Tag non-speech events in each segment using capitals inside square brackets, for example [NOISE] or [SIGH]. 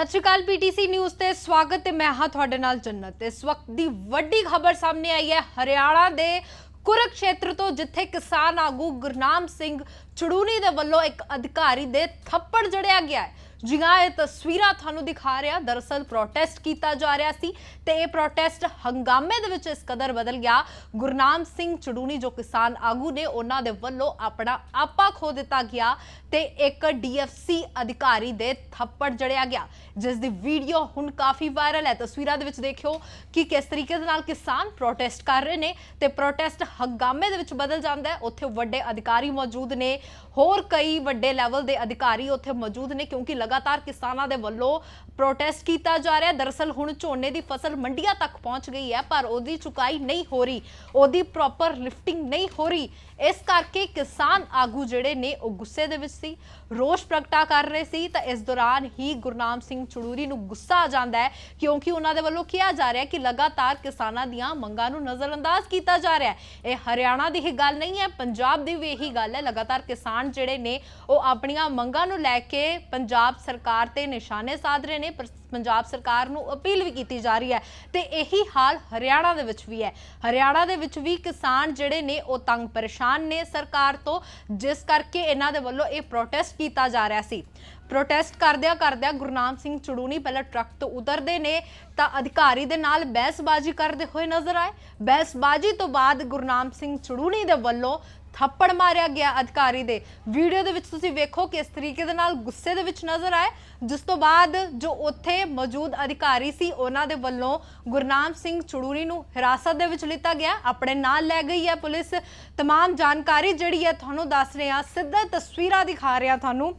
ਸਤਿ ਸ਼੍ਰੀ ਅਕਾਲ PTC news ਤੇ ਸਵਾਗਤ ਹੈ। ਮੈਂ ਹਾਂ ਤੁਹਾਡੇ ਨਾਲ ਜੰਨਤ। ਇਸ ਵਕਤ ਦੀ ਵੱਡੀ ਖਬਰ ਸਾਹਮਣੇ ਆਈ ਹੈ। ਹਰਿਆਣਾ ਦੇ ਕੁਰਕ ਖੇਤਰ ਤੋਂ ਜਿੱਥੇ ਕਿਸਾਨ ਆਗੂ ਗੁਰਨਾਮ ਸਿੰਘ ਚੜੂਨੀ ਦੇ ਵੱਲੋਂ ਇੱਕ ਅਧਿਕਾਰੀ ਦੇ ਥੱਪੜ ਜੜਿਆ ਗਿਆ ਹੈ। ਜੀ ਹਾਂ ਇਹ ਤਸਵੀਰਾਂ ਤੁਹਾਨੂੰ ਦਿਖਾ ਰਿਹਾ, ਦਰਅਸਲ ਪ੍ਰੋਟੈਸਟ ਕੀਤਾ ਜਾ ਰਿਹਾ ਸੀ ਤੇ ਇਹ ਪ੍ਰੋਟੈਸਟ ਹੰਗਾਮੇ ਦੇ ਵਿੱਚ ਇਸ ਕਦਰ ਬਦਲ ਗਿਆ। ਗੁਰਨਾਮ ਸਿੰਘ ਚੜੂਨੀ ਜੋ ਕਿਸਾਨ ਆਗੂ ਨੇ, ਉਹਨਾਂ ਦੇ ਵੱਲੋਂ ਆਪਣਾ ਆਪਾ ਖੋ ਦਿੱਤਾ ਗਿਆ ਤੇ ਇੱਕ ਡੀਐਫਸੀ ਅਧਿਕਾਰੀ ਦੇ ਥੱਪੜ ਜੜਿਆ ਗਿਆ, ਜਿਸ ਦੀ ਵੀਡੀਓ ਹੁਣ ਕਾਫੀ ਵਾਇਰਲ ਹੈ। ਤਸਵੀਰਾਂ ਦੇ ਵਿੱਚ ਦੇਖਿਓ ਕਿ ਕਿਸ ਤਰੀਕੇ ਦੇ ਨਾਲ ਕਿਸਾਨ ਪ੍ਰੋਟੈਸਟ ਕਰ ਰਹੇ ਨੇ ਤੇ ਪ੍ਰੋਟੈਸਟ ਹੰਗਾਮੇ ਦੇ ਵਿੱਚ ਬਦਲ ਜਾਂਦਾ ਹੈ। ਉੱਥੇ ਵੱਡੇ ਅਧਿਕਾਰੀ ਮੌਜੂਦ ਨੇ। ਹੋਰ ਕਈ ਵੱਡੇ ਲੈਵਲ ਦੇ ਅਧਿਕਾਰੀ ਉੱਥੇ ਮੌਜੂਦ ਨੇ ਕਿਉਂਕਿ ਲਗਾਤਾਰ ਕਿਸਾਨਾਂ ਦੇ ਵੱਲੋਂ ਪ੍ਰੋਟੈਸਟ ਕੀਤਾ ਜਾ ਰਿਹਾ ਹੈ। ਦਰਅਸਲ ਹੁਣ ਝੋਨੇ ਦੀ ਫਸਲ ਮੰਡੀਆਂ ਤੱਕ ਪਹੁੰਚ ਗਈ ਹੈ, ਪਰ ਉਹਦੀ ਚੁਕਾਈ ਨਹੀਂ ਹੋ ਰਹੀ। ਉਹਦੀ ਪ੍ਰੋਪਰ ਲਿਫਟਿੰਗ ਨਹੀਂ ਹੋ ਰਹੀ। ਇਸ ਕਰਕੇ ਕਿਸਾਨ ਆਗੂ ਜਿਹੜੇ ਨੇ, ਉਹ ਗੁੱਸੇ ਦੇ ਵਿੱਚ ਸੀ, ਰੋਸ਼ ਪ੍ਰਗਟਾ ਕਰ ਰਹੇ ਸੀ। ਤਾਂ ਇਸ ਦੌਰਾਨ ਹੀ ਗੁਰਨਾਮ ਸਿੰਘ ਚੜੂਰੀ ਨੂੰ ਗੁੱਸਾ ਆ ਜਾਂਦਾ ਹੈ, ਕਿਉਂਕਿ ਉਹਨਾਂ ਦੇ ਵੱਲੋਂ ਕਿਹਾ ਜਾ ਰਿਹਾ ਕਿ ਲਗਾਤਾਰ ਕਿਸਾਨਾਂ ਦੀਆਂ ਮੰਗਾਂ ਨੂੰ ਨਜ਼ਰਅੰਦਾਜ਼ ਕੀਤਾ ਜਾ ਰਿਹਾ ਹੈ। ਇਹ ਹਰਿਆਣਾ ਦੀ ਹੀ ਗੱਲ ਨਹੀਂ ਹੈ, ਪੰਜਾਬ ਦੀ ਵੀ ਇਹੀ ਗੱਲ ਹੈ। ਲਗਾਤਾਰ ਕਿਸਾਨ ਜਿਹੜੇ ਨੇ, ਉਹ ਆਪਣੀਆਂ ਮੰਗਾਂ ਨੂੰ ਲੈ ਕੇ ਪੰਜਾਬ ਸਰਕਾਰ ਤੇ ਨਿਸ਼ਾਨੇ ਸਾਧ ਰਹੇ ਨੇ। ਪਰ ਪੰਜਾਬ ਸਰਕਾਰ ਨੂੰ ਅਪੀਲ ਵੀ ਕੀਤੀ ਜਾ ਰਹੀ ਹੈ ਤੇ ਇਹੀ ਹਾਲ ਹਰਿਆਣਾ ਦੇ ਵਿੱਚ ਵੀ ਹੈ। ਹਰਿਆਣਾ ਦੇ ਵਿੱਚ ਵੀ ਕਿਸਾਨ ਜਿਹੜੇ ਨੇ ਉਹ ਤੰਗ ਪਰੇਸ਼ਾਨ ਨੇ ਸਰਕਾਰ ਤੋਂ, ਜਿਸ ਕਰਕੇ ਇਹਨਾਂ ਦੇ ਵੱਲੋਂ ਇਹ ਪ੍ਰੋਟੈਸਟ ਕੀਤਾ ਜਾ ਰਿਹਾ ਸੀ। ਪ੍ਰੋਟੈਸਟ ਕਰਦਿਆਂ ਕਰਦਿਆਂ ਗੁਰਨਾਮ ਸਿੰਘ ਚੜੂਨੀ ਪਹਿਲਾਂ ਟਰੱਕ ਤੋਂ ਉਤਰਦੇ ਨੇ, ਤਾਂ ਅਧਿਕਾਰੀ ਦੇ ਨਾਲ ਬਹਿਸਬਾਜ਼ੀ ਕਰਦੇ ਹੋਏ ਨਜ਼ਰ ਆਏ। ਬਹਿਸਬਾਜ਼ੀ ਤੋਂ ਬਾਅਦ ਗੁਰਨਾਮ ਸਿੰਘ ਚੜੂਨੀ ਦੇ ਵੱਲੋਂ ਥੱਪੜ ਮਾਰਿਆ ਗਿਆ ਅਧਿਕਾਰੀ ਦੇ ਵੀਡੀਓ ਦੇ ਵਿੱਚ ਤੁਸੀਂ ਵੇਖੋ ਕਿ ਇਸ ਤਰੀਕੇ ਦੇ ਨਾਲ ਗੁੱਸੇ ਦੇ ਵਿੱਚ ਨਜ਼ਰ ਆਏ ਜਿਸ ਤੋਂ ਬਾਅਦ ਜੋ ਉੱਥੇ ਮੌਜੂਦ ਅਧਿਕਾਰੀ ਸੀ ਉਹਨਾਂ ਦੇ ਵੱਲੋਂ ਗੁਰਨਾਮ ਸਿੰਘ ਚੜੂਰੀ ਨੂੰ ਹਿਰਾਸਤ ਦੇ ਵਿੱਚ ਲਿੱਤਾ ਗਿਆ ਆਪਣੇ ਨਾਲ ਲੈ ਗਈ ਹੈ ਪੁਲਿਸ तमाम ਜਾਣਕਾਰੀ ਜਿਹੜੀ ਹੈ ਤੁਹਾਨੂੰ ਦੱਸ ਰਹੇ ਹਾਂ ਸਿੱਧਾ ਤਸਵੀਰਾਂ ਦਿਖਾ ਰਹੇ ਹਾਂ ਤੁਹਾਨੂੰ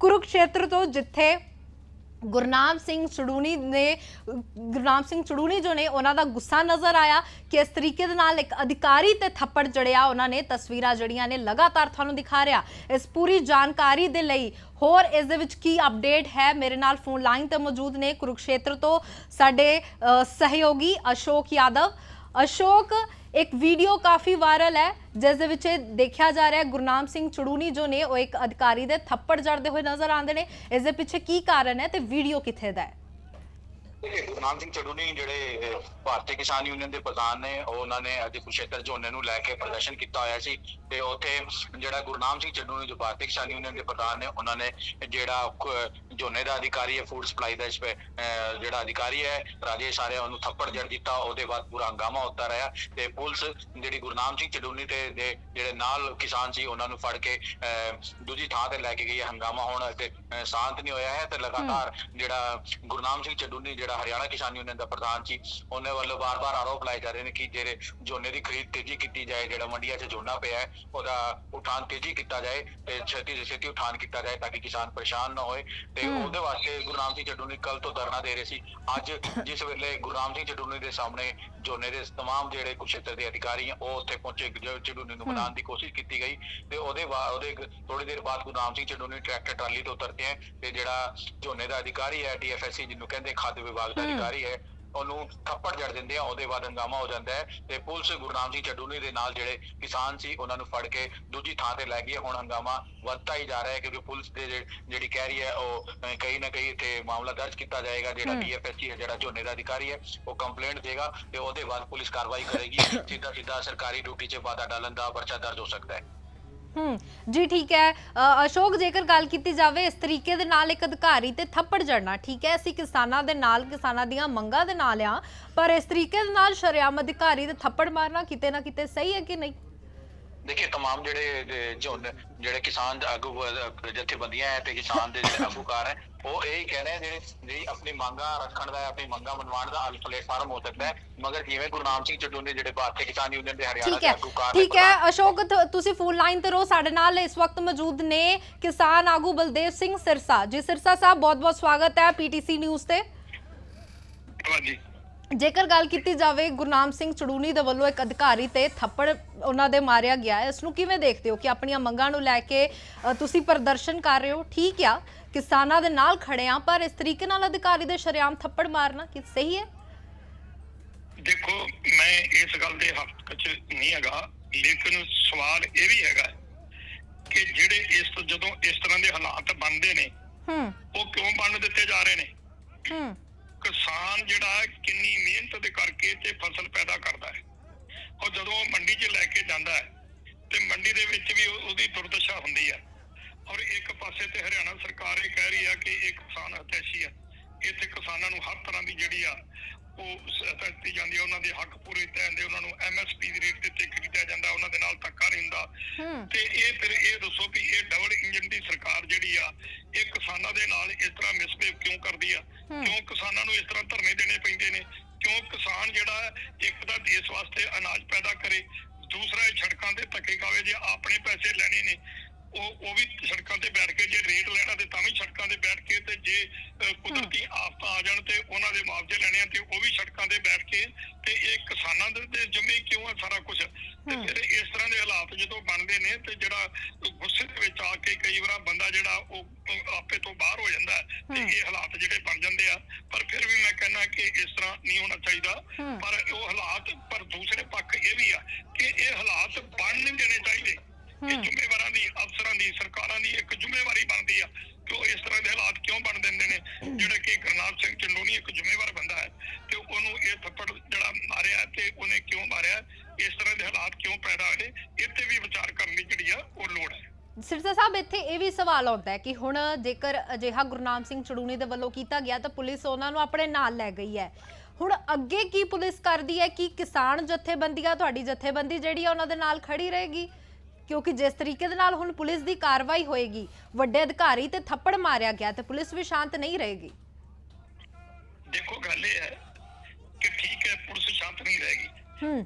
ਕੁਰੂਕਸ਼ੇਤਰ ਤੋਂ ਜਿੱਥੇ ਗੁਰਨਾਮ ਸਿੰਘ ਚੜੂਨੀ ਨੇ, ਗੁਰਨਾਮ ਸਿੰਘ ਚੜੂਨੀ ਜੋ ਨੇ, ਉਹਨਾਂ ਦਾ ਗੁੱਸਾ ਨਜ਼ਰ ਆਇਆ ਕਿ ਇਸ ਤਰੀਕੇ ਦੇ ਨਾਲ ਇੱਕ ਅਧਿਕਾਰੀ ਤੇ ਥੱਪੜ ਜੜਿਆ ਉਹਨਾਂ ਨੇ, ਤਸਵੀਰਾਂ ਜੜੀਆਂ ਨੇ ਲਗਾਤਾਰ ਤੁਹਾਨੂੰ ਦਿਖਾ ਰਿਹਾ। ਇਸ ਪੂਰੀ ਜਾਣਕਾਰੀ ਦੇ ਲਈ ਹੋਰ ਇਸ ਦੇ ਵਿੱਚ ਕੀ ਅਪਡੇਟ ਹੈ, ਮੇਰੇ ਨਾਲ ਫੋਨ ਲਾਈਨ ਤੇ ਮੌਜੂਦ ਨੇ ਕੁਰੂਕਸ਼ੇਤਰ ਤੋਂ ਸਾਡੇ ਸਹਿਯੋਗੀ ਅਸ਼ੋਕ ਯਾਦਵ। ਅਸ਼ੋਕ, ਇੱਕ ਵੀਡੀਓ ਕਾਫੀ ਵਾਇਰਲ ਹੈ, ਜਿਸ ਦੇ ਵਿੱਚ ਦੇਖਿਆ ਜਾ ਰਿਹਾ ਹੈ, ਗੁਰਨਾਮ ਸਿੰਘ ਚੜੂਨੀ ਜੋ ਨੇ, ਉਹ ਇੱਕ ਅਧਿਕਾਰੀ ਦੇ ਥੱਪੜ ਜੜਦੇ ਹੋਏ ਨਜ਼ਰ ਆਉਂਦੇ ਨੇ। ਇਸ ਦੇ ਪਿੱਛੇ ਕੀ ਕਾਰਨ ਹੈ ਤੇ ਵੀਡੀਓ ਕਿੱਥੇ ਦਾ ਹੈ? ਗੁਰਨਾਮ ਸਿੰਘ ਚੜੂਨੀ ਜਿਹੜੇ ਭਾਰਤੀ ਕਿਸਾਨ ਯੂਨੀਅਨ ਦੇ ਪ੍ਰਧਾਨ ਨੇ ਉਹ ਉਹਨਾਂ ਨੇ ਅੱਜ ਕੁਸ਼ੇਤਰ ਝੋਨੇ ਨੂੰ ਲੈ ਕੇ ਪ੍ਰਦਰਸ਼ਨ ਕੀਤਾ ਹੋਇਆ ਸੀ ਤੇ ਉੱਥੇ ਜਿਹੜਾ ਗੁਰਨਾਮ ਸਿੰਘ ਚੜੂਨੀ ਜੋ ਭਾਰਤੀ ਕਿਸਾਨ ਯੂਨੀਅਨ ਦੇ ਪ੍ਰਧਾਨ ਨੇ ਉਹਨਾਂ ਨੇ ਜਿਹੜਾ ਝੋਨੇ ਦਾ ਅਧਿਕਾਰੀ ਹੈ ਫੂਡ ਸਪਲਾਈ ਦਾ ਜਿਹੜਾ ਅਧਿਕਾਰੀ ਹੈ ਰਾਜੇਸ਼ ਆਰਿਆ ਉਹਨੂੰ ਥੱਪੜ ਜੜ ਦਿੱਤਾ ਉਹਦੇ ਬਾਅਦ ਪੂਰਾ ਹੰਗਾਮਾ ਹੁੰਦਾ ਰਿਹਾ ਤੇ ਪੁਲਿਸ ਜਿਹੜੀ ਗੁਰਨਾਮ ਸਿੰਘ ਚੜੂਨੀ ਤੇ ਦੇ ਜਿਹੜੇ ਨਾਲ ਕਿਸਾਨ ਸੀ ਉਹਨਾਂ ਨੂੰ ਫੜ ਕੇ ਦੂਜੀ ਥਾਂ ਤੇ ਲੈ ਕੇ ਗਈ ਹੰਗਾਮਾ ਹੁਣ ਤੇ ਸ਼ਾਂਤ ਨਹੀਂ ਹੋਇਆ ਹੈ ਤੇ ਲਗਾਤਾਰ ਜਿਹੜਾ ਗੁਰਨਾਮ ਸਿੰਘ ਚੜੂਨੀ ਜਿਹੜਾ ਹਰਿਆਣਾ ਕਿਸਾਨ ਯੂਨੀਅਨ ਦਾ ਪ੍ਰਧਾਨ ਸੀ ਉਹਨੇ ਵੱਲੋਂ ਬਾਰ-ਬਾਰ ਆਰੋਪ ਲਾਏ ਜਾ ਰਹੇ ਨੇ ਕਿ ਜਿਹੜੇ ਝੋਨੇ ਦੀ ਖਰੀਦ ਤੇਜ਼ੀ ਕੀਤੀ ਜਾਏ ਜਿਹੜਾ ਮੰਡੀਆਂ 'ਚ ਝੋਨਾ ਪਿਆ ਹੈ ਉਹਦਾ ਉਠਾਨ ਤੇਜ਼ੀ ਕੀਤਾ ਜਾਏ ਤੇ ਛੇਤੀ ਤੋਂ ਛੇਤੀ ਉਠਾਨ ਕੀਤਾ ਜਾਏ ਤਾਂ ਕਿ ਕਿਸਾਨ ਪਰੇਸ਼ਾਨ ਨਾ ਹੋਏ ਤੇ ਹਮ। ਉਹਦੇ ਵਾਸਤੇ ਗੁਰਨਾਮ ਸਿੰਘ ਚੜੂਨੀ ਕੱਲ ਤੋਂ ਧਰਨਾ ਦੇ ਰਹੇ ਸੀ ਅੱਜ ਜਿਸ ਵੇਲੇ ਗੁਰਨਾਮ ਸਿੰਘ ਚੜੂਨੀ ਦੇ ਸਾਹਮਣੇ ਝੋਨੇ ਦੇ तमाम ਜਿਹੜੇ ਕੁਸ਼ੇਤਰ ਦੇ ਅਧਿਕਾਰੀ ਆ ਉਹ ਉੱਥੇ ਪਹੁੰਚੇ ਜੋ ਚੜੂਨੀ ਨੂੰ ਹਮ। ਮਨਾਉਣ ਦੀ ਕੋਸ਼ਿਸ਼ ਕੀਤੀ ਗਈ ਤੇ ਉਹਦੇ ਬਾਅਦ ਉਹਦੇ ਥੋੜੀ ਦੇਰ ਬਾਅਦ ਗੁਰਨਾਮ ਸਿੰਘ ਚੜੂਨੀ ਟਰੈਕਟਰ ਟਰਾਲੀ ਤੋਂ ਉਤਰਦੇ ਹੈ ਤੇ ਜਿਹੜਾ ਝੋਨੇ ਦਾ ਅਧਿਕਾਰੀ ਹੈ ਡੀਐਫਐਸਸੀ ਜਿਹਨੂੰ ਕਹਿੰਦੇ ਖਾਦ ਵਿਭਾਗ ਦਾ ਹਮ। ਅਧਿਕਾਰੀ ਹੈ ਉਹਨੂੰ ਥੱਪੜ ਜੜ ਦਿੰਦੇ ਆ ਉਹਦੇ ਬਾਅਦ ਹੰਗਾਮਾ ਹੋ ਜਾਂਦਾ ਹੈ ਤੇ ਪੁਲਿਸ ਗੁਰਨਾਮ ਸਿੰਘ ਚੜੂਨੀ ਦੇ ਨਾਲ ਜਿਹੜੇ ਕਿਸਾਨ ਸੀ ਉਹਨਾਂ ਨੂੰ ਫੜ ਕੇ ਦੂਜੀ ਥਾਂ ਤੇ ਲੈ ਗਈ। ਹੁਣ ਹੰਗਾਮਾ ਵੱਧਦਾ ਹੀ ਜਾ ਰਿਹਾ ਹੈ ਕਿਉਂਕਿ ਪੁਲਿਸ ਦੇ ਜਿਹੜੀ ਕਹਿ ਰਹੀ ਹੈ ਉਹ ਕहीं ਨਾ ਕहीं ਇੱਥੇ ਮਾਮਲਾ ਦਰਜ ਕੀਤਾ ਜਾਏਗਾ ਜਿਹੜਾ। ਡੀਐਫਐਸਸੀ ਹੈ ਜਿਹੜਾ ਝੋਨੇ ਦਾ ਅਧਿਕਾਰੀ ਹੈ ਉਹ ਕੰਪਲੇਂਟ ਦੇਗਾ ਤੇ ਉਹਦੇ ਬਾਅਦ ਪੁਲਿਸ ਕਾਰਵਾਈ ਕਰੇਗੀ [COUGHS] ਸਿੱਧਾ ਸਿੱਧਾ ਸਰਕਾਰੀ ਡਿਊਟੀ 'ਚ ਵਾਧਾ ਡਾਲਣ ਦਾ ਪਰਚਾ ਦਰਜ ਹੋ ਸਕਦਾ ਹੈ ਹੂੰ, ਜੀ ਠੀਕ ਹੈ। ਅਸ਼ੋਕ, ਜੇਕਰ ਗੱਲ ਕੀਤੀ ਜਾਵੇ, ਇਸ ਤਰੀਕੇ ਦੇ ਨਾਲ ਇੱਕ ਅਧਿਕਾਰੀ ਤੇ ਥੱਪੜ ਜੜਨਾ, ਠੀਕ ਹੈ। ਅਸੀਂ ਕਿਸਾਨਾਂ ਦੇ ਨਾਲ, ਕਿਸਾਨਾਂ ਦੀਆਂ ਮੰਗਾਂ ਦੇ ਨਾਲ ਆ ਪਰ ਇਸ ਤਰੀਕੇ ਦੇ ਨਾਲ ਸ਼ਰਿਆਮ ਅਧਿਕਾਰੀ ਤੇ ਥੱਪੜ ਮਾਰਨਾ ਕਿਤੇ ਨਾ ਕਿਤੇ ਸਹੀ ਹੈ ਕਿ ਨਹੀਂ? ਦੇਖਿਏ तमाम ਜਿਹੜੇ ਜਿਹੜੇ ਕਿਸਾਨ ਆਗੂ ਜਥੇਬੰਦੀਆਂ ਹੈ ਤੇ ਕਿਸਾਨ ਦੇ ਅਗੂਕਾਰ ਹੈ ਉਹ ਇਹ ਕਹਿ ਰਹੇ ਆ ਜਿਹੜੇ ਜਿਹੜੀ ਆਪਣੀ ਮੰਗਾਂ ਰੱਖਣ ਦਾ ਆਪਣੀ ਮੰਗਾਂ ਮਨਵਾਉਣ ਦਾ ਅਲ ਪਲੇਟਫਾਰਮ ਹੋ ਸਕਦਾ ਹੈ। ਮਗਰ ਜਿਵੇਂ ਗੁਰਨਾਮ ਸਿੰਘ ਚੜੂਨੀ ਜਿਹੜੇ ਭਾਰਤੀ ਕਿਸਾਨ ਯੂਨੀਅਨ ਦੇ ਹਰਿਆਣਾ ਠੀਕ ਦੇ ਹੈ ਆਗੂਕਾਰ ਨੇ ਠੀਕ ਹੈ। ਅਸ਼ੋਕ ਤੁ- ਤੁਸੀਂ ਫੋਨ ਲਾਈਨ ਤੇ ਰਹੋ। ਸਾਡੇ ਨਾਲ ਇਸ ਵਕਤ ਮੌਜੂਦ ਨੇ ਕਿਸਾਨ ਆਗੂ ਬਲਦੇਵ ਸਿੰਘ ਸਿਰਸਾ। ਜੀ ਸਿਰਸਾ ਸਾਹਿਬ ਬਹੁਤ ਬਹੁਤ ਸਵਾਗਤ ਹੈ ਪੀਟੀਸੀ ਨਿਊਜ਼ ਤੇ। ਹਾਂਜੀ। ਜੇਕਰ ਗੱਲ ਕੀਤੀ ਜਾਵੇ ਗੁਰਨਾਮ ਸਿੰਘ ਚੜੂਨੀ ਦੇ ਵੱਲੋਂ ਇੱਕ ਅਧਿਕਾਰੀ ਤੇ ਥੱਪੜ ਉਹਨਾਂ ਦੇ ਮਾਰਿਆ ਗਿਆ ਹੈ। ਇਸ ਨੂੰ ਕਿਵੇਂ ਦੇਖਦੇ ਹੋ ਕਿ ਆਪਣੀਆਂ ਮੰਗਾਂ ਨੂੰ ਲੈ ਕੇ ਤੁਸੀਂ ਪ੍ਰਦਰਸ਼ਨ ਕਰ ਰਹੇ ਹੋ? ਠੀਕ ਆ ਕਿਸਾਨਾਂ ਦੇ ਨਾਲ ਖੜੇ ਆ ਪਰ ਇਸ ਤਰੀਕੇ ਨਾਲ ਅਧਿਕਾਰੀ ਦੇ ਸ਼ਰੇਆਮ ਥੱਪੜ ਮਾਰਨਾ ਕੀ ਸਹੀ ਹੈ? ਦੇਖੋ ਮੈਂ ਇਸ ਗੱਲ ਦੇ ਹੱਕ 'ਚ ਨਹੀਂ ਹੈਗਾ ਲੇਕਿਨ ਸਵਾਲ ਇਹ ਵੀ ਹੈਗਾ ਕਿ ਜਿਹੜੇ ਇਸ ਤੋਂ ਜਦੋਂ ਇਸ ਤਰ੍ਹਾਂ ਦੇ ਹਾਲਾਤ ਬਣਦੇ ਨੇ ਹੂੰ। ਉਹ ਕਿਉਂ ਬਣ ਦਿੱਤੇ ਜਾ ਰਹੇ ਨੇ? ਹੂੰ। ਕਿਸਾਨ ਜਿਹੜਾ ਹੈ, ਕਿੰਨੀ ਮਿਹਨਤ ਦੇ ਕਰਕੇ ਤੇ ਫਸਲ ਪੈਦਾ ਕਰਦਾ ਹੈ। ਔਰ ਜਦੋਂ ਉਹ ਮੰਡੀ 'ਚ ਲੈ ਕੇ ਜਾਂਦਾ ਹੈ ਤੇ ਮੰਡੀ ਦੇ ਵਿੱਚ ਵੀ ਉਹਦੀ ਦੁਰਦਸ਼ਾ ਹੁੰਦੀ ਹੈ। ਔਰ ਇੱਕ ਪਾਸੇ ਤੇ ਹਰਿਆਣਾ ਸਰਕਾਰ ਇਹ ਕਹਿ ਰਹੀ ਆ ਕਿ ਇਹ ਕਿਸਾਨ ਹਤੈਸ਼ੀ ਆ। ਇੱਥੇ ਕਿਸਾਨਾਂ ਨੂੰ ਹਰ ਤਰ੍ਹਾਂ ਦੀ ਜਿਹੜੀ ਆ ਦਿੱਤੀ ਜਾਂਦੀ ਹੈ ਉਹਨਾਂ ਦੇ ਹੱਕ ਪੂਰੇ ਕੀਤੇ ਜਾਂਦੇ ਉਹਨਾਂ ਨੂੰ ਐਮਐਸਪੀ ਦੇ ਰੇਟ ਤੇ ਕੀਤਾ ਜਾਂਦਾ ਉਹਨਾਂ ਦੇ ਨਾਲ ਧੱਕਾ ਨਹੀਂ ਹੁੰਦਾ। ਤੇ ਇਹ ਫਿਰ ਇਹ ਦੱਸੋ ਵੀ ਇਹ ਡਬਲ ਇੰਜਨ ਦੀ ਸਰਕਾਰ ਜਿਹੜੀ ਆ ਇਹ ਕਿਸਾਨਾਂ ਦੇ ਨਾਲ ਇਸ ਤਰ੍ਹਾਂ ਮਿਸਬਿਹੇਵ ਕਿਉਂ ਕਰਦੀ ਆ। ਕਿਉਂ ਕਿਸਾਨਾਂ ਨੂੰ ਇਸ ਤਰ੍ਹਾਂ ਧਰਨੇ ਦੇਣੇ ਪੈਂਦੇ ਨੇ? ਕਿਉਂ ਕਿਸਾਨ ਜਿਹੜਾ ਇੱਕ ਤਾਂ ਦੇਸ਼ ਵਾਸਤੇ ਅਨਾਜ ਪੈਦਾ ਕਰੇ ਦੂਸਰਾ ਇਹ ਸੜਕਾਂ ਤੇ ਧੱਕੇ ਖਾਵੇ ਜੇ ਆਪਣੇ ਪੈਸੇ ਲੈਣੇ ਨੇ ਉਹ ਉਹ ਵੀ ਸੜਕਾਂ ਤੇ ਬੈਠ ਕੇ ਜੇ ਰੇਟ ਲੈਣਾ ਤੇ ਤਾਂ ਵੀ ਸੜਕਾਂ ਤੇ ਬੈਠ ਕੇ ਤੇ ਜੇ ਕੁਦਰਤੀ ਆਫਤਾਂ ਆ ਜਾਣ ਤੇ ਉਹਨਾਂ ਦੇ ਮੁਆਵਜ਼ੇ ਲੈਣੇ ਆ ਤੇ ਉਹ ਵੀ ਸੜਕਾਂ ਤੇ ਬੈਠ ਕੇ ਤੇ ਇਹ ਕਿਸਾਨਾਂ ਦੇ ਤੇ ਜ਼ਿੰਮੇ ਕਿਉਂ ਆ ਸਾਰਾ ਕੁਝ ਤੇ। ਫਿਰ ਇਸ ਤਰ੍ਹਾਂ ਦੇ ਹਾਲਾਤ ਜਦੋਂ ਬਣਦੇ ਨੇ ਤੇ ਜਿਹੜਾ ਗੁੱਸੇ ਦੇ ਵਿੱਚ ਆ ਕੇ ਕਈ ਵਾਰ ਬੰਦਾ ਜਿਹੜਾ ਉਹ ਉਹ ਆਪੇ ਤੋਂ ਬਾਹਰ ਹੋ ਜਾਂਦਾ ਹੈ ਤੇ। ਇਹ ਹਾਲਾਤ ਜਿਹੜੇ ਬਣ ਜਾਂਦੇ ਆ ਪਰ ਫਿਰ ਵੀ ਮੈਂ ਕਹਿੰਦਾ ਕਿ ਇਸ ਤਰ੍ਹਾਂ ਨਹੀਂ ਹੋਣਾ ਚਾਹੀਦਾ। ਪਰ ਉਹ ਹਾਲਾਤ ਪਰ ਦੂਸਰੇ ਪੱਖ ਇਹ ਵੀ ਆ ਕਿ ਇਹ ਹਾਲਾਤ ਬਣ ਨਹੀਂ ਦੇਣੇ ਚਾਹੀਦੇ ਇਹ ਹੂੰ। ਜ਼ਿੰਮੇਵਾਰਾਂ ਦੀ ਅਫਸਰਾਂ ਦੀ ਸਰਕਾਰਾਂ ਦੀ ਇੱਕ ਜ਼ਿੰਮੇਵਾਰੀ ਬਣਦੀ ਆ ਕਿ ਉਹ ਇਸ ਤਰ੍ਹਾਂ ਦੇ ਹਾਲਾਤ ਕਿਉਂ ਬਣ ਦਿੰਦੇ ਨੇ ਜਿਹੜਾ ਕਿ ਗੁਰਨਾਮ ਸਿੰਘ ਚੰਡੋਨੀ ਇੱਕ ਜ਼ਿੰਮੇਵਾਰ ਬੰਦਾ ਹੈ ਤੇ ਉਹਨੂੰ ਇਹ ਥੱਪੜ ਜਿਹੜਾ ਮਾਰਿਆ ਤੇ ਉਹਨੇ ਕਿਉਂ ਮਾਰਿਆ ਇਸ ਤਰ੍ਹਾਂ ਦੇ ਹਾਲਾਤ ਕਿਉਂ ਪੈਦਾ ਹੋਏ ਇਹ ਤੇ ਵੀ ਵਿਚਾਰ ਕਰਨ ਦੀ ਜਿਹੜੀ ਆ ਉਹ ਲੋੜ ਹੈ ਸਿਰਸਾ ਸਾਹਿਬ ਇੱਥੇ ਇਹ ਆਉਂਦਾ ਹੈ ਕਿ ਹੁਣ ਜੇਕਰ ਅਜਿਹਾ ਗੁਰਨਾਮ ਸਿੰਘ ਚੜੂਣੀ ਦੇ ਵੱਲੋਂ ਕੀਤਾ ਗਿਆ ਤਾਂ ਪੁਲਿਸ ਉਹਨਾਂ ਨੂੰ ਆਪਣੇ ਨਾਲ ਲੈ ਗਈ ਹੈ। ਹੁਣ ਅੱਗੇ ਕੀ ਪੁਲਿਸ ਕਰਦੀ ਹੈ? ਕਿ ਕਿਸਾਨ ਜਥੇਬੰਦੀਆਂ ਤੁਹਾਡੀ ਜਥੇਬੰਦੀ ਜਿਹੜੀ ਹੈ ਉਹਨਾਂ ਦੇ ਨਾਲ ਖੜੀ ਰਹੇਗੀ? ਕਿਉਂਕਿ ਜਿਸ ਤਰੀਕੇ ਦੇ ਨਾਲ ਹੁਣ ਪੁਲਿਸ ਦੀ ਕਾਰਵਾਈ ਹੋਏਗੀ ਵੱਡੇ ਅਧਿਕਾਰੀ ਤੇ ਥੱਪੜ ਮਾਰਿਆ ਗਿਆ ਤੇ ਪੁਲਿਸ ਵੀ ਸ਼ਾਂਤ ਨਹੀਂ ਰਹੇਗੀ। ਦੇਖੋ ਗੱਲ ਇਹ ਹੈ ਕਿ ਠੀਕ ਹੈ ਪੁਲਿਸ ਸ਼ਾਂਤ ਨਹੀਂ ਰਹੇਗੀ।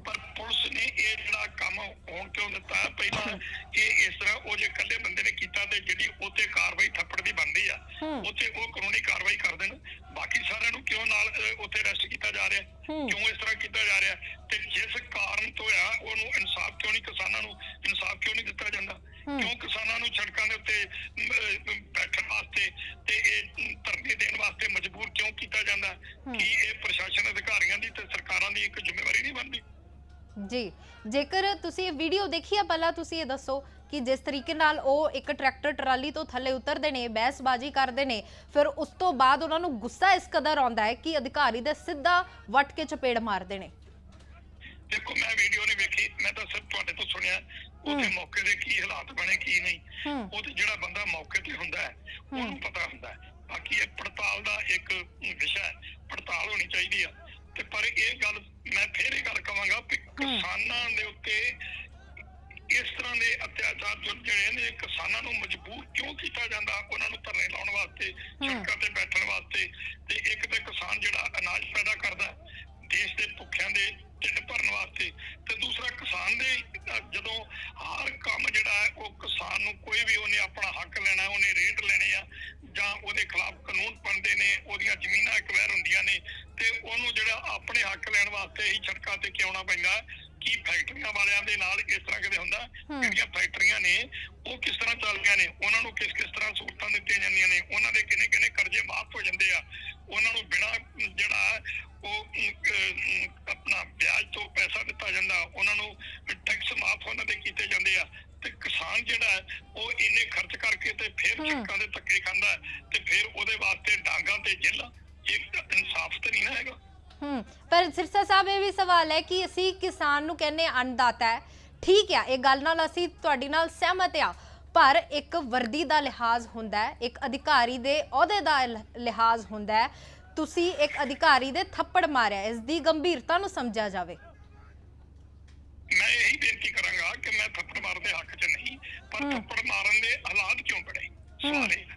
ਪਰ ਪੁਲਿਸ ਨੇ ਇਹ ਜਿਹੜਾ ਕੰਮ ਹੋਣ ਕਿਉਂ ਦਿੱਤਾ? ਪਹਿਲਾਂ ਇਹ ਇਸ ਤਰ੍ਹਾਂ ਉਹ ਜੇ ਇਕੱਲੇ ਬੰਦੇ ਨੇ ਕੀਤਾ ਤੇ ਜਿਹੜੀ ਉੱਤੇ ਕਾਰਵਾਈ ਥੱਪੜ ਦੀ ਬਣਦੀ ਆ ਹੂੰ। ਉੱਥੇ ਉਹ ਕਾਨੂੰਨੀ ਕਾਰਵਾਈ ਕਰ ਦੇਣ ਬਾਕੀ ਸਾਰਿਆਂ ਨੂੰ ਕਿਉਂ ਨਾਲ ਅਹ, ਉੱਥੇ ਅਰੈਸਟ ਕੀਤਾ ਜਾ ਰਿਹਾ ਹੂੰ। ਕਿਉਂ ਇਸ ਤਰ੍ਹਾਂ ਕੀਤਾ ਜਾ ਰਿਹਾ ਤੇ ਜਿਸ ਕਾਰਨ ਤੋਂ ਆ ਉਹਨੂੰ ਇਨਸਾਫ ਕਿਉਂ ਨਹੀਂ ਕਿਸਾਨਾਂ ਨੂੰ ਇਨਸਾਫ ਕਿਉਂ ਨਹੀਂ ਦਿੱਤਾ ਜਾਂਦਾ ਹੂੰ। ਕਿਉਂ ਕਿਸਾਨਾਂ ਨੂੰ ਸੜਕਾਂ ਦੇ ਉੱਤੇ ਅਮ, ਅਹ, ਬੈਠਣ ਵਾਸਤੇ ਤੇ ਇਹ ਧਰਨੇ ਦੇਣ ਵਾਸਤੇ ਮਜਬੂਰ ਕਿਉਂ ਕੀਤਾ ਜਾਂਦਾ ਹੂੰ। ਕੀ ਇਹ ਪ੍ਰਸ਼ਾਸਨ ਅਧਿਕਾਰੀਆਂ ਦੀ ਤੇ ਸਰਕਾਰਾਂ ਦੀ ਇੱਕ ਜ਼ਿੰਮੇਵਾਰੀ ਨਹੀਂ ਬਣਦੀ ਜੀ ਜੇਕਰ ਤੁਸੀਂ ਇਹ ਵੀਡੀਓ ਦੇਖੀ ਆ ਪਹਿਲਾਂ ਤੁਸੀਂ ਇਹ ਦੱਸੋ ਕਿ ਜਿਸ ਤਰੀਕੇ ਨਾਲ ਉਹ ਇੱਕ ਟਰੈਕਟਰ ਟਰਾਲੀ ਤੋਂ ਥੱਲੇ ਉਤਰਦੇ ਨੇ ਬਹਿਸਬਾਜ਼ੀ ਕਰਦੇ ਨੇ ਫਿਰ ਉਸ ਤੋਂ ਬਾਅਦ ਉਹਨਾਂ ਨੂੰ ਗੁੱਸਾ ਇਸ ਕਦਰ ਆਉਂਦਾ ਹੈ ਕਿ ਅਧਿਕਾਰੀ ਦੇ ਸਿੱਧਾ ਵੱਟ ਕੇ ਚਪੇੜ ਮਾਰਦੇ ਨੇ। ਦੇਖੋ ਮੈਂ ਵੀਡੀਓ ਨਹੀਂ ਵੇਖੀ ਮੈਂ ਤਾਂ ਸਿਰਫ ਤੁਹਾਡੇ ਤੋਂ ਸੁਣਿਆ ਉੱਥੇ। ਮੌਕੇ ਦੇ ਕੀ ਹਾਲਾਤ ਬਣੇ ਕੀ ਨਹੀਂ। ਉਹ ਤੇ ਜਿਹੜਾ ਬੰਦਾ ਮੌਕੇ ਤੇ ਹੁੰਦਾ ਹੈ ਉਹਨੂੰ ਪਤਾ ਹੁੰਦਾ ਹੈ। ਬਾਕੀ ਇਹ ਪੜਤਾਲ ਦਾ ਇੱਕ ਵਿਸ਼ਾ ਹੈ ਪੜਤਾਲ ਹੋਣੀ ਚਾਹੀਦੀ ਆ। ਤੇ ਪਰ ਇਹ ਗੱਲ ਮੈਂ ਫੇਰ ਇਹ ਗੱਲ ਕਵਾਂਗਾ ਕਿ ਕਿਸਾਨਾਂ ਦੇ ਉੱਤੇ ਤਰ੍ਹਾਂ ਦੇ ਅਤਿਆਚਾਰ ਜੋ ਜਿਹੜੇ ਨੇ ਕਿਸਾਨਾਂ ਨੂੰ ਮਜਬੂਰ ਕਿਉਂ ਕੀਤਾ ਜਾਂਦਾ ਉਹਨਾਂ ਨੂੰ ਧਰਨੇ ਲਾਉਣ ਵਾਸਤੇ ਸੜਕਾਂ ਤੇ ਬੈਠਣ ਵਾਸਤੇ ਤੇ ਇੱਕ ਤੇ ਕਿਸਾਨ ਜਿਹੜਾ ਅਨਾਜ ਪੈਦਾ ਕਰਦਾ ਦੇਸ਼ ਦੇ ਭੁੱਖਿਆਂ ਦੇ ਢਿੱਡ ਭਰਨ ਵਾਸਤੇ ਤੇ ਦੂਸਰਾ ਕਿਸਾਨ ਦੇ ਜਦੋਂ ਹਰ ਕੰਮ ਜਿਹੜਾ ਹੈ ਉਹ ਕਿਸਾਨ ਨੂੰ ਕੋਈ ਵੀ ਉਹਨੇ ਆਪਣਾ ਹੱਕ ਲੈਣਾ ਉਹਨੇ ਰੇਟ ਲੈਣੇ ਆ ਜਾਂ ਉਹਦੇ ਖਿਲਾਫ ਕਾਨੂੰਨ ਬਣਦੇ ਨੇ ਉਹਦੀਆਂ ਜ਼ਮੀਨਾਂ ਐਕਵਾਇਰ ਹੁੰਦੀਆਂ ਨੇ ਤੇ ਉਹਨੂੰ ਜਿਹੜਾ ਆਪਣੇ ਹੱਕ ਲੈਣ ਵਾਸਤੇ ਹੀ ਸੜਕਾਂ ਤੇ ਕਿਉਂ ਆਉਣਾ ਪੈਂਦਾ? ਕੀ ਫੈਕਟਰੀਆਂ ਵਾਲਿਆਂ ਦੇ ਨਾਲ ਇਸ ਤਰ੍ਹਾਂ ਕਿਤੇ ਹੁੰਦਾ। ਜਿਹੜੀਆਂ ਫੈਕਟਰੀਆਂ ਨੇ ਉਹ ਕਿਸ ਤਰ੍ਹਾਂ ਚੱਲਦੀਆਂ ਨੇ? ਉਹਨਾਂ ਨੂੰ ਕਿਸ ਕਿਸ ਤਰ੍ਹਾਂ ਸਹੂਲਤਾਂ ਦਿੱਤੀਆਂ ਜਾਂਦੀਆਂ ਨੇ? ਉਹਨਾਂ ਦੇ ਕਿੰਨੇ ਕਿੰਨੇ ਕਰਜ਼ੇ ਮਾਫ ਹੋ ਜਾਂਦੇ ਆ? ਉਹਨਾਂ ਨੂੰ ਬਿਨਾਂ ਜਿਹੜਾ ਉਹ ਆਪਣਾ ਵਿਆਜ ਤੋਂ ਪੈਸਾ ਦਿੱਤਾ ਜਾਂਦਾ ਉਹਨਾਂ ਨੂੰ ਟੈਕਸ ਮਾਫ ਉਹਨਾਂ ਦੇ ਕੀਤੇ ਜਾਂਦੇ ਆ। ਤੇ ਕਿਸਾਨ ਜਿਹੜਾ ਹੈ ਉਹ ਇੰਨੇ ਖਰਚ ਕਰਕੇ ਤੇ ਫਿਰ। ਸੜਕਾਂ ਦੇ ਧੱਕੇ ਖਾਂਦਾ ਤੇ ਫਿਰ ਉਹਦੇ ਵਾਸਤੇ ਡਾਂਗਾ ਤੇ ਜੇਲਾਂ ਇਹ ਇਨਸਾਫ ਤੇ ਨਹੀਂ ਨਾ ਹੈਗਾ। ਹੂੰ ਪਰ ਸਿਰਸਾ ਸਾਹਿਬ ਇਹ ਵੀ ਸਵਾਲ ਹੈ ਕਿ ਅਸੀਂ ਕਿਸਾਨ ਨੂੰ ਕਹਿੰਨੇ ਅੰਨਦਾਤਾ ਹੈ। ਠੀਕ ਹੈ ਇਹ ਗੱਲ ਨਾਲ ਅਸੀਂ ਤੁਹਾਡੀ ਨਾਲ ਸਹਿਮਤ ਆ ਪਰ ਇੱਕ ਵਰਦੀ ਦਾ ਲਿਹਾਜ਼ ਹੁੰਦਾ ਹੈ ਇੱਕ ਅਧਿਕਾਰੀ ਦੇ ਅਹੁਦੇ ਦਾ ਲ- ਲਿਹਾਜ਼ ਹੁੰਦਾ ਹੈ। ਤੁਸੀਂ ਇੱਕ ਅਧਿਕਾਰੀ ਦੇ ਥੱਪੜ ਮਾਰਿਆ ਇਸ ਦੀ ਗੰਭੀਰਤਾ ਨੂੰ ਸਮਝਿਆ ਜਾਵੇ। ਮੈਂ ਇਹੀ ਬੇਨਤੀ ਕਰਾਂਗਾ ਕਿ ਮੈਂ ਥੱਪੜ ਮਾਰਨ ਦੇ ਹੱਕ 'ਚ ਨਹੀਂ ਪਰ। ਥੱਪੜ ਮਾਰਨ ਦੇ ਹਾਲਾਤ ਕਿਉਂ ਬਣੇ ਸਵਾਲ ਇਹ ਹੈ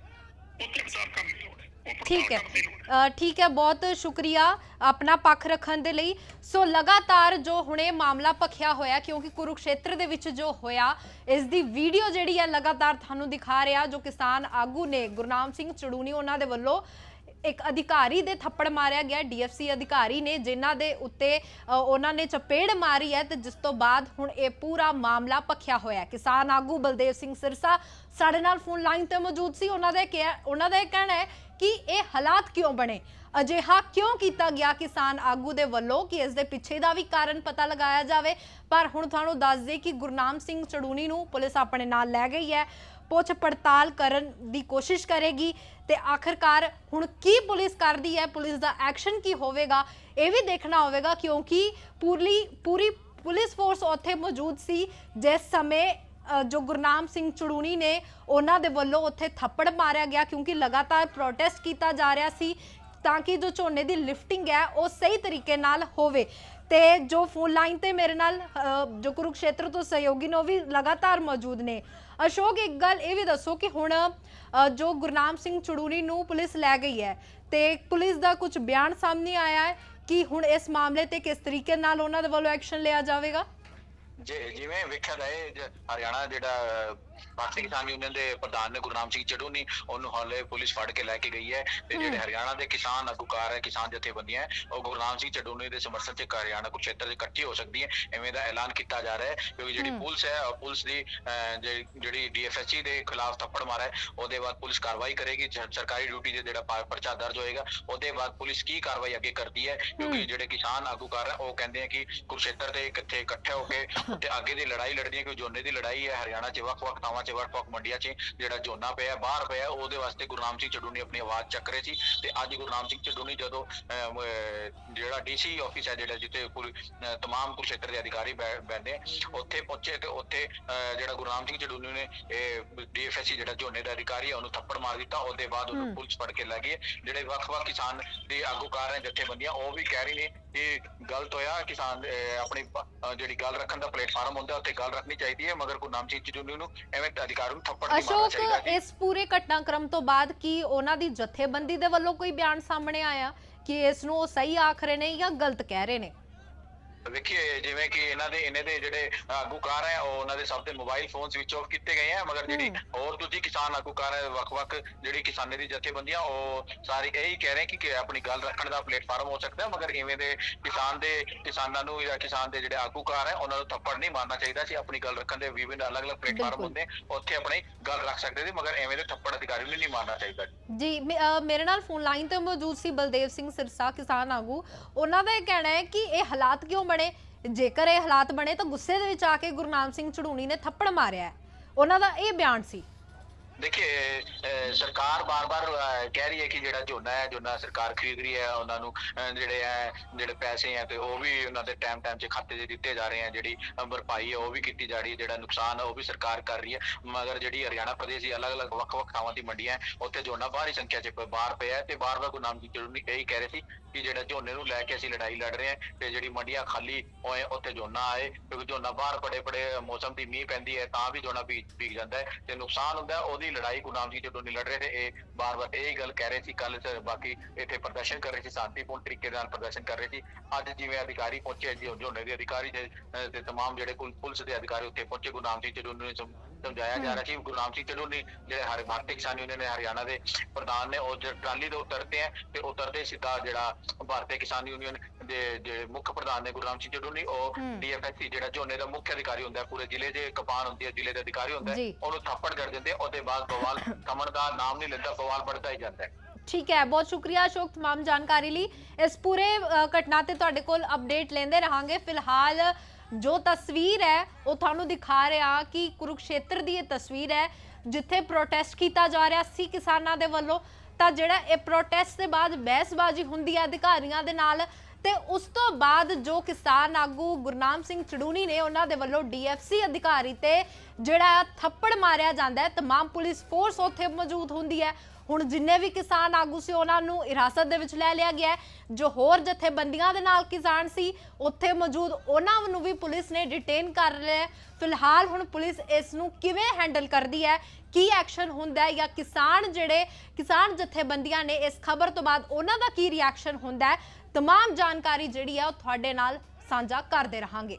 ਠੀਕ ਹੈ। ਅ, ਠੀਕ ਹੈ ਬਹੁਤ ਸ਼ੁਕਰੀਆ ਆਪਣਾ ਪੱਖ ਰੱਖਣ ਦੇ ਲਈ। ਸੋ ਲਗਾਤਾਰ ਜੋ ਹੁਣੇ ਮਾਮਲਾ ਭਖਿਆ ਹੋਇਆ ਕਿਉਂਕਿ ਕੁਰੂਕਸ਼ੇਤਰ ਦੇ ਵਿੱਚ ਜੋ ਹੋਇਆ ਇਸ ਦੀ ਵੀਡੀਓ ਜਿਹੜੀ ਹੈ ਲਗਾਤਾਰ ਤੁਹਾਨੂੰ ਦਿਖਾ ਰਿਹਾ ਜੋ ਕਿਸਾਨ ਆਗੂ ਨੇ ਗੁਰਨਾਮ ਸਿੰਘ ਚੜੂਨੀ ਉਹਨਾਂ ਦੇ ਵੱਲੋਂ ਇੱਕ ਅਧਿਕਾਰੀ ਦੇ ਥੱਪੜ ਮਾਰਿਆ ਗਿਆ। ਡੀਐਫਸੀ ਅਧਿਕਾਰੀ ਨੇ ਜਿਨ੍ਹਾਂ ਦੇ ਉੱਤੇ ਅ, ਉਹਨਾਂ ਨੇ ਚਪੇੜ ਮਾਰੀ ਹੈ ਤੇ ਜਿਸ ਤੋਂ ਬਾਅਦ ਹੁਣ ਇਹ ਪੂਰਾ ਮਾਮਲਾ ਪਖਿਆ ਹੋਇਆ ਹੈ। ਕਿਸਾਨ ਆਗੂ ਬਲਦੇਵ ਸਿੰਘ ਸਿਰਸਾ ਸਾਡੇ ਨਾਲ ਫੋਨ ਲਾਈਨ ਤੇ ਮੌਜੂਦ ਸੀ। ਉਹਨਾਂ ਦਾ ਕਿਹਾ ਉਹਨਾਂ ਦਾ ਇਹ ਕਹਿਣਾ ਹੈ ਕਿ ਇਹ ਹਾਲਾਤ ਕਿਉਂ ਬਣੇ? ਅਜਿਹਾ ਕਿਉਂ ਕੀਤਾ ਗਿਆ ਕਿਸਾਨ ਆਗੂ ਦੇ ਵੱਲੋਂ ਕਿ ਇਸ ਦੇ ਪਿੱਛੇ ਦਾ ਵੀ ਕਾਰਨ ਪਤਾ ਲਗਾਇਆ ਜਾਵੇ? ਪਰ ਹੁਣ ਤੁਹਾਨੂੰ ਦੱਸ ਦੇ ਕਿ ਗੁਰਨਾਮ ਸਿੰਘ ਚੜੂਨੀ ਨੂੰ ਪੁਲਿਸ ਆਪਣੇ ਨਾਲ ਲੈ ਗਈ ਹੈ। ਪੁੱਛ ਪੜਤਾਲ ਕਰਨ ਦੀ ਕੋਸ਼ਿਸ਼ ਕਰੇਗੀ ਤੇ ਆਖਰਕਾਰ ਹੁਣ ਕੀ ਪੁਲਿਸ ਕਰਦੀ ਹੈ, ਪੁਲਿਸ ਦਾ ਐਕਸ਼ਨ ਕੀ ਹੋਵੇਗਾ, ਇਹ ਵੀ ਦੇਖਣਾ ਹੋਵੇਗਾ ਕਿਉਂਕਿ ਪੂਰੀ ਪੂਰੀ ਪੁਲਿਸ ਫੋਰਸ ਉੱਥੇ ਮੌਜੂਦ ਸੀ, ਜਿਸ ਸਮੇਂ ਜੋ ਗੁਰਨਾਮ ਸਿੰਘ ਚੜੂਣੀ ਨੇ ਉਹਨਾਂ ਦੇ ਵੱਲੋਂ ਉੱਥੇ ਥੱਪੜ ਮਾਰਿਆ ਗਿਆ ਕਿਉਂਕਿ ਲਗਾਤਾਰ ਪ੍ਰੋਟੈਸਟ ਕੀਤਾ ਜਾ ਰਿਹਾ ਸੀ ਤਾਂ ਕਿ ਜੋ ਝੋਨੇ ਦੀ ਲਿਫਟਿੰਗ ਹੈ, ਉਹ ਸਹੀ ਤਰੀਕੇ ਨਾਲ ਹੋਵੇ। ਤੇ ਜੋ ਫੋਨ ਲਾਈਨ ਤੇ ਮੇਰੇ ਨਾਲ ਜੋ ਕੁਰੂਕਸ਼ੇਤਰ ਤੋਂ ਸਹਿਯੋਗੀ ਨੇ, ਉਹ ਵੀ ਲਗਾਤਾਰ ਮੌਜੂਦ ਨੇ। ਅਸ਼ੋਕ, ਇੱਕ ਗੱਲ ਇਹ ਵੀ ਦੱਸੋ ਕਿ ਹੁਣ ਜੋ ਗੁਰਨਾਮ ਸਿੰਘ ਚੜੂਨੀ ਨੂੰ ਪੁਲਿਸ ਲੈ ਗਈ ਹੈ ਤੇ ਪੁਲਿਸ ਦਾ ਕੁਝ ਬਿਆਨ ਸਾਹਮਣੇ ਆਇਆ ਹੈ ਕਿ ਹੁਣ ਇਸ ਮਾਮਲੇ ਤੇ ਕਿਸ ਤਰੀਕੇ ਨਾਲ ਉਹਨਾਂ ਦੇ ਵੱਲੋਂ ਐਕਸ਼ਨ ਲਿਆ ਜਾਵੇਗਾ? ਜਿਵੇਂ ਵੇਖਿਆ ਜਾਏ ਹਰਿਆਣਾ ਜਿਹੜਾ ਭਾਰਤੀ ਕਿਸਾਨ ਯੂਨੀਅਨ ਦੇ ਪ੍ਰਧਾਨ ਨੇ ਗੁਰਨਾਮ ਸਿੰਘ ਚੜੂਨੀ ਉਹਨੂੰ ਹਾਲੇ ਪੁਲਿਸ ਫੜ ਕੇ ਲੈ ਕੇ ਗਈ ਹੈ ਤੇ ਜਿਹੜੇ ਹਰਿਆਣਾ ਦੇ ਕਿਸਾਨ ਆਗੂਕਾਰ ਹੈ ਕਿਸਾਨ ਜਥੇਬੰਦੀਆਂ ਹੈ, ਉਹ ਗੁਰਨਾਮ ਸਿੰਘ ਚੜੂਨੀ ਦੇ ਸਮਰਥਨ ਚ ਹਰਿਆਣਾ ਕੁਰੂਕਸ਼ੇਤਰ ਚ ਇਕੱਠੀ ਹੋ ਸਕਦੀ ਹੈ ਐਵੇਂ ਦਾ ਐਲਾਨ ਕੀਤਾ ਜਾ ਰਿਹਾ ਹੈ ਕਿਉਂਕਿ ਜਿਹੜੀ ਪੁਲਿਸ ਹੈ ਪੁਲਿਸ ਦੀ ਜਿਹੜੀ ਡੀਐਫਐਸਸੀ ਦੇ ਖਿਲਾਫ ਥੱਪੜ ਮਾਰਾ ਹੈ ਉਹਦੇ ਬਾਅਦ ਪੁਲਿਸ ਕਾਰਵਾਈ ਕਰੇਗੀ ਸਰਕਾਰੀ ਡਿਊਟੀ ਦੇ ਜਿਹੜਾ ਪਰਚਾ ਦਰਜ ਹੋਏਗਾ ਉਹਦੇ ਬਾਅਦ ਪੁਲਿਸ ਕੀ ਕਾਰਵਾਈ ਅੱਗੇ ਕਰਦੀ ਹੈ ਕਿਉਂਕਿ ਜਿਹੜੇ ਕਿਸਾਨ ਆਗੂਕਾਰ ਹੈ ਉਹ ਕਹਿੰਦੇ ਆ ਕਿ ਕੁਰੂਕਸ਼ੇਤਰ ਦੇ ਕਿੱਥੇ ਇਕੱਠੇ ਹੋ ਕੇ [LAUGHS] ਤੇ ਅੱਗੇ ਦੀ ਲੜਾਈ ਲੜਨੀ ਹੈ ਕਿ ਝੋਨੇ ਦੀ ਲੜਾਈ ਹੈ ਹਰਿਆਣਾ 'ਚ ਵੱਖ-ਵੱਖ ਥਾਵਾਂ 'ਚ ਵੱਖ-ਵੱਖ ਮੰਡੀਆਂ 'ਚ ਜਿਹੜਾ ਝੋਨਾ ਪਿਆ ਬਾਹਰ ਪਿਆ ਉਹਦੇ ਵਾਸਤੇ ਗੁਰਨਾਮ ਸਿੰਘ ਚੜੂਨੀ ਆਪਣੀ ਆਵਾਜ਼ ਚੱਕ ਰਹੇ ਸੀ ਤੇ ਅੱਜ ਗੁਰਨਾਮ ਸਿੰਘ ਚੜੂਨੀ ਜਦੋਂ ਜਿਹੜਾ ਡੀਸੀ ਆਫਿਸ ਹੈ ਜਿਹੜਾ ਜਿੱਥੇ ਪੂਰੀ ਤਮਾਮ ਕੁਰੂਕਸ਼ੇਤਰ ਦੇ ਅਧਿਕਾਰੀ ਬੈ- ਬੈਠਦੇ ਆ, ਉੱਥੇ ਪਹੁੰਚੇ ਤੇ ਉੱਥੇ ਜਿਹੜਾ ਗੁਰਨਾਮ ਸਿੰਘ ਚੜੂਨੀ ਨੇ ਇਹ ਡੀਐਫਐਸਸੀ ਜਿਹੜਾ ਝੋਨੇ ਦਾ ਅਧਿਕਾਰੀ ਹੈ ਉਹਨੂੰ ਥੱਪੜ ਮਾਰ ਦਿੱਤਾ ਉਹਦੇ ਬਾਅਦ ਉਹਨੂੰ ਪੁਲਿਸ ਫੜ ਕੇ ਲੈ ਗਈ। ਜਿਹੜੇ ਵੱਖ-ਵੱਖ ਕਿਸਾਨ ਦੇ ਆਗੂਕਾਰ ਹੈ ਜਥੇਬੰਦੀਆਂ ਉਹ ਵੀ ਕਹਿ ਰਹੀ ਨੇ ਕਿ ਗਲਤ ਹੋਇਆ ਕਿਸਾਨ ਆਪਣੀ ਜਿਹੜੀ ਗੱਲ ਰੱਖਣ ਦਾ ਪਲੇਟਫਾਰਮ ਹੁੰਦਾ ਉੱਥੇ ਗੱਲ ਰੱਖਣੀ ਚਾਹੀਦੀ ਹੈ ਮਗਰ ਗੁਰਨਾਮ ਸਿੰਘ ਚੜੂਨੀ ਨੂੰ ਐਵੇਂ ਅਧਿਕਾਰੀ ਨੂੰ ਥੱਪੜ ਨਹੀਂ ਮਾਰਨਾ ਅਸ਼ੋਕ ਚਾਹੀਦਾ ਜੀ ਇਸ ਪੂਰੇ ਘਟਨਾਕ੍ਰਮ ਤੋਂ ਬਾਅਦ ਕੀ ਉਹਨਾਂ ਦੀ ਜਥੇਬੰਦੀ ਦੇ ਵੱਲੋਂ ਕੋਈ ਬਿਆਨ ਸਾਹਮਣੇ ਆਇਆ ਕਿ ਇਸ ਨੂੰ ਉਹ ਸਹੀ ਆਖ ਰਹੇ ਨੇ ਜਾਂ ਗਲਤ ਕਹਿ ਰਹੇ ਨੇ? ਵੇਖੀਏ ਜਿਵੇਂ ਕਿ ਇਹਨਾਂ ਦੇ ਇਹਨਾਂ ਦੇ ਜਿਹੜੇ ਆਗੂਕਾਰ ਹੈ ਉਹ ਉਹਨਾਂ ਦੇ ਸਭ ਦੇ ਮੋਬਾਈਲ ਫੋਨ ਸਵਿਚ ਆਫ ਕੀਤੇ ਗਏ ਹੈ ਮਗਰ ਜਿਹੜੀ ਹੋਰ ਦੂਜੀ ਕਿਸਾਨ ਆਗੂਕਾਰ ਹੈ ਵੱਖ-ਵੱਖ ਜਿਹੜੀ ਕਿਸਾਨੇ ਦੀ ਜਥੇਬੰਦੀਆਂ ਉਹ ਸਾਰੇ ਇਹੀ ਕਹਿ ਰਹੇ ਕਿ ਕਿ ਆਪਣੀ ਗੱਲ ਰੱਖਣ ਦਾ ਪਲੇਟਫਾਰਮ ਹੋ ਸਕਦਾ ਹੈ ਮਗਰ ਇਵੇਂ ਦੇ ਕਿਸਾਨ ਦੇ ਕਿਸਾਨਾਂ ਨੂੰ ਜਾਂ ਕਿਸਾਨ ਦੇ ਜਿਹੜੇ ਆਗੂਕਾਰ ਹੈ ਉਹਨਾਂ ਨੂੰ ਥੱਪੜ ਨਹੀਂ ਮਾਰਨਾ ਚਾਹੀਦਾ ਸੀ ਆਪਣੀ ਗੱਲ ਰੱਖਣ ਦੇ ਵਿਭਿੰਨ ਅਲੱਗ-ਅਲੱਗ ਪਲੇਟਫਾਰਮ। ਹੁੰਦੇ ਉੱਥੇ ਆਪਣੀ ਗੱਲ ਰੱਖ ਸਕਦੇ ਸੀ ਮਗਰ ਐਵੇਂ ਦੇ ਥੱਪੜ ਅਧਿਕਾਰੀ ਨੂੰ ਨਹੀਂ ਮਾਰਨਾ ਚਾਹੀਦਾ ਜੀ ਮੇਰੇ ਨਾਲ ਫੋਨ ਲਾਈਨ ਤੇ ਮੌਜੂਦ ਸੀ ਬਲਦੇਵ ਸਿੰਘ ਸਿਰਸਾ ਕਿਸਾਨ ਆਗੂ। ਉਹਨਾਂ ਦਾ ਇਹ ਕਹਿਣਾ ਹੈ ਕਿ ਇਹ ਹਾਲਾਤ ਕਿਉਂ ਬਣੇ, ਜੇਕਰ ਇਹ ਹਾਲਾਤ ਬਣੇ ਤਾਂ ਗੁੱਸੇ ਦੇ ਵਿੱਚ ਆ ਕੇ ਗੁਰਨਾਮ ਸਿੰਘ ਚੜੂਣੀ ਨੇ ਥੱਪੜ ਮਾਰਿਆ ਹੈ। ਉਹਨਾਂ ਦਾ ਇਹ ਬਿਆਨ ਸੀ। ਦੇਖਿਏ ਸਰਕਾਰ ਬਾਰ-ਬਾਰ ਕਹਿ ਰਹੀ ਹੈ ਕਿ ਜਿਹੜਾ ਝੋਨਾ ਹੈ, ਝੋਨਾ ਸਰਕਾਰ ਖਰੀਦ ਰਹੀ ਹੈ, ਉਹਨਾਂ ਨੂੰ ਜਿਹੜੇ ਹੈ, ਜਿਹੜੇ ਪੈਸੇ ਹੈ ਤੇ ਉਹ ਵੀ ਉਹਨਾਂ ਦੇ ਟਾਈਮ ਟਾਈਮ 'ਚ ਖਾਤੇ 'ਚ ਦਿੱਤੇ ਜਾ ਰਹੇ ਹੈ, ਜਿਹੜੀ ਭਰਪਾਈ ਹੈ, ਉਹ ਵੀ ਕੀਤੀ ਜਾ ਰਹੀ ਹੈ, ਜਿਹੜਾ ਨੁਕਸਾਨ ਹੈ, ਉਹ ਵੀ ਸਰਕਾਰ ਕਰ ਰਹੀ ਹੈ। ਮਗਰ ਜਿਹੜੀ ਹਰਿਆਣਾ ਪ੍ਰਦੇਸ਼ ਦੀ ਅਲੱਗ-ਅਲੱਗ, ਵੱਖ-ਵੱਖ ਥਾਵਾਂ ਦੀ ਮੰਡੀਆਂ ਉੱਥੇ ਝੋਨਾ ਬਾਹਰੀ ਸੰਖਿਆ 'ਚ ਬਾਹਰ ਪਿਆ ਹੈ ਤੇ ਬਾਰ-ਬਾਰ ਗੁਰਨਾਮ ਜੀ ਚੜੂਨੀ ਇਹੀ ਕਹਿ ਰਹੇ ਸੀ ਕਿ ਜਿਹੜਾ ਝੋਨੇ ਨੂੰ ਲੈ ਕੇ ਅਸੀਂ ਲੜਾਈ ਲੜ ਰਹੇ ਹਾਂ ਤੇ ਜਿਹੜੀ ਮੰਡੀਆਂ ਖਾਲੀ ਹੋਏ, ਉੱਥੇ ਝੋਨਾ ਆਏ, ਕਿਉਂਕਿ ਝੋਨਾ ਬਾਹਰ ਬੜੇ-ਬੜੇ ਮੌਸਮ ਦੀ ਮੀਂਹ ਪੈਂਦੀ ਹੈ, ਤਾਂ ਵੀ ਝੋਨਾ ਭੀਗ ਭੀਗ ਜਾਂਦਾ ਹੈ ਤੇ ਨੁਕਸਾਨ ਹੁੰਦਾ ਉਹਦੀ ਲੜਾਈ ਗੁਰਨਾਮ ਜੀ ਜਦੋਂ ਨਹੀਂ ਲੜ ਰਹੇ ਤੇ ਇਹ ਬਾਰ-ਬਾਰ ਇਹ ਗੱਲ ਕਹਿ ਰਹੇ ਸੀ ਕੱਲ ਬਾਕੀ ਇੱਥੇ ਪ੍ਰਦਰਸ਼ਨ ਕਰ ਰਹੇ ਸੀ, ਸ਼ਾਂਤੀਪੂਰਨ ਤਰੀਕੇ ਨਾਲ ਪ੍ਰਦਰਸ਼ਨ ਕਰ ਰਹੇ ਸੀ। ਅੱਜ ਜਿਵੇਂ ਅਧਿਕਾਰੀ ਪਹੁੰਚੇ, ਜੀ ਝੋਨੇ ਦੇ ਅਧਿਕਾਰੀ ਤੇ ਅਹ ਤਮਾਮ ਜਿਹੜੇ ਕੁਲ ਪੁਲਿਸ ਦੇ ਅਧਿਕਾਰੀ ਉੱਥੇ ਪਹੁੰਚੇ ਗੁਰਨਾਮ ਸਿੰਘ ਚੜੂਨੀ ਨੂੰ ਸਮਝਾਇਆ ਜਾ ਰਿਹਾ ਸੀ ਗੁਰਨਾਮ ਸਿੰਘ ਚੜੂਨੀ ਜਿਹੜੇ ਹਰ ਭਾਰਤੀ ਕਿਸਾਨ ਯੂਨੀਅਨ ਨੇ ਹਰਿਆਣਾ ਦੇ ਪ੍ਰਧਾਨ ਨੇ ਉਹ ਜਦ ਟਰਾਲੀ ਤੋਂ ਉਤਰਦੇ ਆ ਤੇ ਉਤਰਦੇ ਸਿੱਧਾ ਜਿਹੜਾ ਭਾਰਤੀ ਕਿਸਾਨ ਯੂਨੀਅਨ ਦੇ ਜਿਹੜੇ ਮੁੱਖ ਪ੍ਰਧਾਨ ਨੇ ਗੁਰਨਾਮ ਸਿੰਘ ਚੜੂਨੀ ਉਹ ਹੂੰ। ਡੀਐਫਐਸਸੀ ਜਿਹੜਾ ਝੋਨੇ ਦਾ ਮੁੱਖ ਅਧਿਕਾਰੀ ਹੁੰਦਾ ਹੈ, ਪੂਰੇ ਜ਼ਿਲ੍ਹੇ ਦੇ ਕਪਾਨ ਹੁੰਦੀ ਹੈ ਜ਼ਿਲ੍ਹੇ ਦੇ ਅਧਿਕਾਰੀ ਹੁੰਦਾ ਹੈ, ਜੀ। ਉਹਨੂੰ ਥੱਪੜ ਕਰ ਦਿੰਦੇ ਆ, ਉਹਦੇ ਬਾਅਦ ਬਵਾਲ [COUGHS] ਥਮਣ ਦਾ ਨਾਮ ਨਹੀਂ ਲੈਂਦਾ ਬਵਾਲ ਵੱਧਦਾ ਹੀ ਜਾਂਦਾ ਹੈ ਠੀਕ ਹੈ ਬਹੁਤ ਸ਼ੁਕਰੀਆ ਅਸ਼ੋਕ तमाम ਜਾਣਕਾਰੀ ਲਈ ਇਸ ਪੂਰੇ ਅ, ਘਟਨਾ ਤੇ ਤੁਹਾਡੇ ਕੋਲ ਅਪਡੇਟ ਲੈਂਦੇ ਰਹਾਂਗੇ ਫਿਲਹਾਲ ਜੋ ਤਸਵੀਰ ਹੈ ਉਹ ਤੁਹਾਨੂੰ ਦਿਖਾ ਰਿਹਾ ਕਿ ਕੁਰੂਕਸ਼ੇਤਰ ਦੀ ਇਹ ਤਸਵੀਰ ਹੈ ਜਿੱਥੇ ਪ੍ਰੋਟੈਸਟ ਕੀਤਾ ਜਾ ਰਿਹਾ ਸੀ ਕਿਸਾਨਾਂ ਦੇ ਵੱਲੋਂ ਤਾਂ ਜਿਹੜਾ ਇਹ ਪ੍ਰੋਟੈਸਟ ਦੇ ਬਾਅਦ ਬਹਿਸਬਾਜ਼ੀ ਹੁੰਦੀ ਹੈ ਅਧਿਕਾਰੀਆਂ ਦੇ ਨਾਲ ਤੇ ਉਸ ਤੋਂ ਬਾਅਦ ਜੋ ਕਿਸਾਨ ਆਗੂ ਗੁਰਨਾਮ ਸਿੰਘ ਚੜੂਨੀ ਨੇ ਉਹਨਾਂ ਦੇ ਵੱਲੋਂ ਡੀਐਫਸੀ ਅਧਿਕਾਰੀ ਤੇ ਜਿਹੜਾ ਥੱਪੜ ਮਾਰਿਆ ਜਾਂਦਾ ਹੈ तमाम ਪੁਲਿਸ ਫੋਰਸ ਉੱਥੇ ਮੌਜੂਦ ਹੁੰਦੀ ਹੈ ਹੁਣ ਜਿੰਨੇ ਵੀ ਕਿਸਾਨ ਆਗੂ ਸੀ ਉਹਨਾਂ ਨੂੰ ਹਿਰਾਸਤ ਦੇ ਵਿੱਚ ਲੈ ਲਿਆ ਗਿਆ ਹੈ। ਜੋ ਹੋਰ ਜਥੇਬੰਦੀਆਂ ਦੇ ਨਾਲ ਕਿਸਾਨ ਸੀ ਉੱਥੇ ਮੌਜੂਦ ਉਹਨਾਂ ਨੂੰ ਵੀ ਪੁਲਿਸ ਨੇ ਡਿਟੇਨ ਕਰ ਲਿਆ ਹੈ। ਫਿਲਹਾਲ ਹੁਣ ਪੁਲਿਸ ਇਸ ਨੂੰ ਕਿਵੇਂ ਹੈਂਡਲ ਕਰਦੀ ਹੈ ਕੀ ਐਕਸ਼ਨ ਹੁੰਦਾ ਹੈ ਜਾਂ ਕਿਸਾਨ ਜਿਹੜੇ ਕਿਸਾਨ ਜਥੇਬੰਦੀਆਂ ਨੇ ਇਸ ਖਬਰ ਤੋਂ ਬਾਅਦ ਉਹਨਾਂ ਦਾ ਕੀ ਰਿਐਕਸ਼ਨ ਹੁੰਦਾ ਹੈ तमाम ਜਾਣਕਾਰੀ ਜਿਹੜੀ ਹੈ ਉਹ ਤੁਹਾਡੇ ਨਾਲ ਸਾਂਝਾ ਕਰਦੇ ਰਹਾਂਗੇ